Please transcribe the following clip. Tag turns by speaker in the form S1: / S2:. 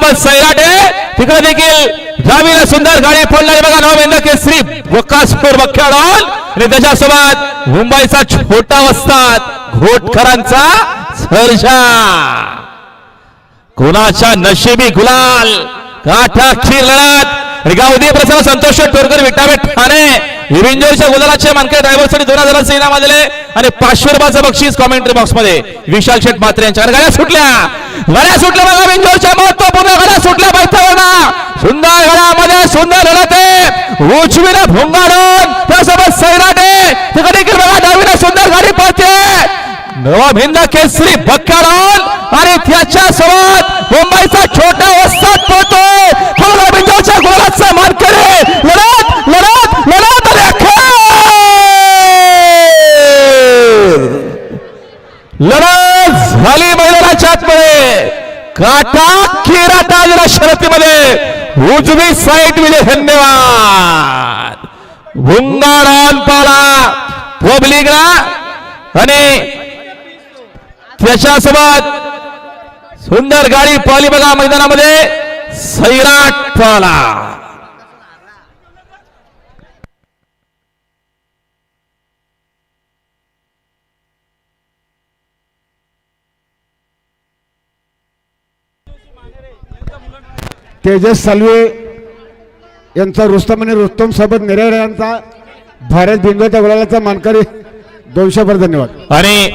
S1: सोबत सैराटे तिकडे देखील जावीला सुंदर गाडी फोडणारी बघा नवमेंद्र केसरी वकासपूर बख्याडॉल आणि त्याच्यासोबत मुंबईचा छोटा वस्तात घोटकरांचा सर्जा कोणाच्या नशिबी गुलाल काठा खीर लढत। गावदी प्रसन्न संतोष टोरकर विटावे ठाणे। विंजोरच्या गुलालाचे मानके ड्रायव्हरसाठी दोन हजार सेना आलेले आणि पाचशे रुपयाचं बक्षीस कॉमेंट्री बॉक्समध्ये विशाल शेठ मात्रे यांच्या गाड्या सुटल्या! गाड्या सुटल्या बघा विंजोरच्या आपल्या गाड्या सुंदर गळ्यामध्ये सुंदर लढते आहे उजवीला भोंगाडून त्यासोबत सैराटे. तिकडे बघा डावीला सुंदर गाडी पळते. नवभिंद केसरी बक्काडॉल आणि त्याच्या सोबत मुंबईचा छोटा वस्ताद पळतोय नवभिंदाच्या गोलाचा मानकरी. लढत लढत लढत आणि अखेर! लढत झाली मैदानाच्या आतमध्ये. काटा खेरा ताजला शर्यतीमध्ये उजवी साईड विजय धन्यवाद. भुंगाडान पाला पब्लिकला आणि त्याच्यासोबत सुंदर गाडी पळाली बघा मैदानामध्ये सैराट पाला.
S2: तेजस सालवे यांचा रुस्तम आणि रुस्तम सोबत नेरेरे यांचा भारत बिंदूच्या गुलालाचा मानकरी दोनशे भर धन्यवाद.
S1: आणि